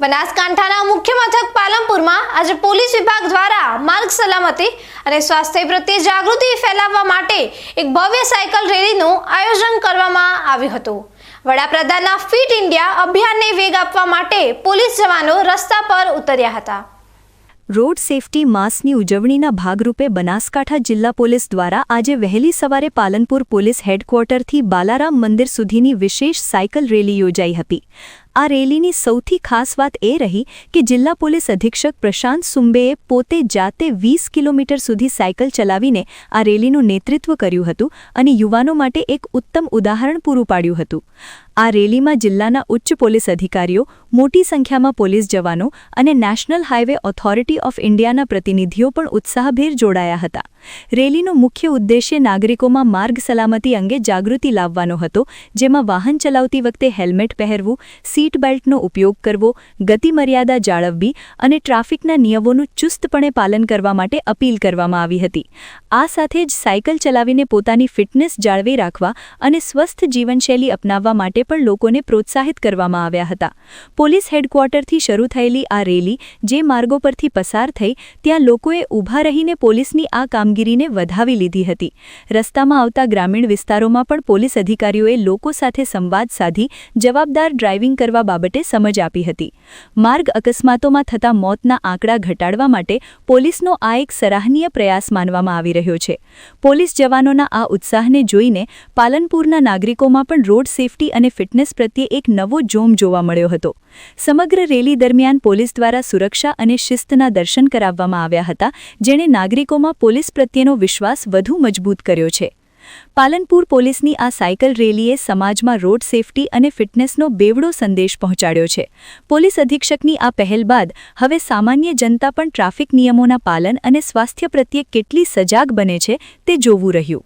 બનાસકાંઠાના મુખ્ય મથક પાલનપુરમાં આજે પોલીસ વિભાગ દ્વારા માર્ગ સલામતી અને સ્વાસ્થ્ય પ્રત્યે જાગૃતિ ફેલાવવા માટે એક ભવ્ય સાયકલ રેલીનું આયોજન કરવામાં આવ્યું હતું. વડાપ્રધાનના ફિટ ઇન્ડિયા અભિયાનને વેગ આપવા માટે પોલીસ જવાનો રસ્તા પર ઉતર્યા હતા. રોડ સેફટી માસની ઉજવણીના ભાગરૂપે બનાસકાંઠા જિલ્લા પોલીસ દ્વારા આજે વહેલી સવારે પાલનપુર પોલીસ હેડક્વાર્ટરથી બાલારામ મંદિર સુધીની વિશેષ સાયકલ રેલી યોજાઈ હતી. આ રેલીની સૌથી ખાસ વાત એ રહી કે જિલ્લા પોલીસ અધિક્ષક પ્રશાંત સુંબેએ પોતે જાતે વીસ કિલોમીટર સુધી સાયકલ ચલાવીને આ રેલીનું નેતૃત્વ કર્યું હતું અને યુવાનો માટે એક ઉત્તમ ઉદાહરણ પૂરું પાડ્યું હતું. આ રેલીમાં જિલ્લાના ઉચ્ચ પોલીસ અધિકારીઓ, મોટી સંખ્યામાં પોલીસ જવાનો અને નેશનલ હાઇવે ઓથોરિટી ઓફ ઇન્ડિયાના પ્રતિનિધિઓ પણ ઉત્સાહભેર જોડાયા હતા. રેલીનો મુખ્ય ઉદ્દેશ્ય નાગરિકોમાં માર્ગ સલામતી અંગે જાગૃતિ લાવવાનો હતો, જેમાં વાહન ચલાવતી વખતે હેલ્મેટ પહેરવું સીટ બેલ્ટનો ઉપયોગ કરવો, ગતિમર્યાદા જાળવવી અને ટ્રાફિકના નિયમોનું ચુસ્તપણે પાલન કરવા માટે અપીલ કરવામાં આવી હતી. આ સાથે જ સાયકલ ચલાવીને પોતાની ફિટનેસ જાળવી રાખવા અને સ્વસ્થ જીવનશૈલી અપનાવવા માટે પણ લોકોને પ્રોત્સાહિત કરવામાં આવ્યા હતા. પોલીસ હેડક્વાર્ટરથી શરૂ થયેલી આ રેલી, જે માર્ગો પરથી પસાર થઈ, ત્યાં લોકોએ ઊભા રહીને પોલીસની આ કામગીરીને વધાવી લીધી હતી. રસ્તામાં આવતા ગ્રામીણ વિસ્તારોમાં પણ પોલીસ અધિકારીઓએ લોકો સાથે સંવાદ સાધી જવાબદાર ડ્રાઇવિંગ કરવા બાબતે સમજ આપી હતી. માર્ગ અકસ્માતોમાં થતા મોતના આંકડા ઘટાડવા માટે પોલીસનો આ એક સરાહનીય પ્રયાસ માનવામાં આવી રહ્યો છે. પોલીસ જવાનોના આ ઉત્સાહને જોઈને પાલનપુરના નાગરિકોમાં પણ રોડ સેફટી અને ફિટનેસ પ્રત્યે એક નવો જોમ જોવા મળ્યો હતો. સમગ્ર રેલી દરમિયાન પોલીસ દ્વારા સુરક્ષા અને શિસ્તના દર્શન કરાવવામાં આવ્યા હતા, જેણે નાગરિકોમાં પોલીસ પ્રત્યેનો વિશ્વાસ વધુ મજબૂત કર્યો છે. પાલનપુર પોલીસની આ સાયકલ રેલીએ સમાજમાં રોડ સેફટી અને ફિટનેસનો બેવડો સંદેશ પહોંચાડ્યો છે. પોલીસ અધિક્ષકની આ પહેલ બાદ હવે સામાન્ય જનતા પણ ટ્રાફિક નિયમોના પાલન અને સ્વાસ્થ્ય પ્રત્યે કેટલી સજાગ બને છે તે જોવું રહ્યું.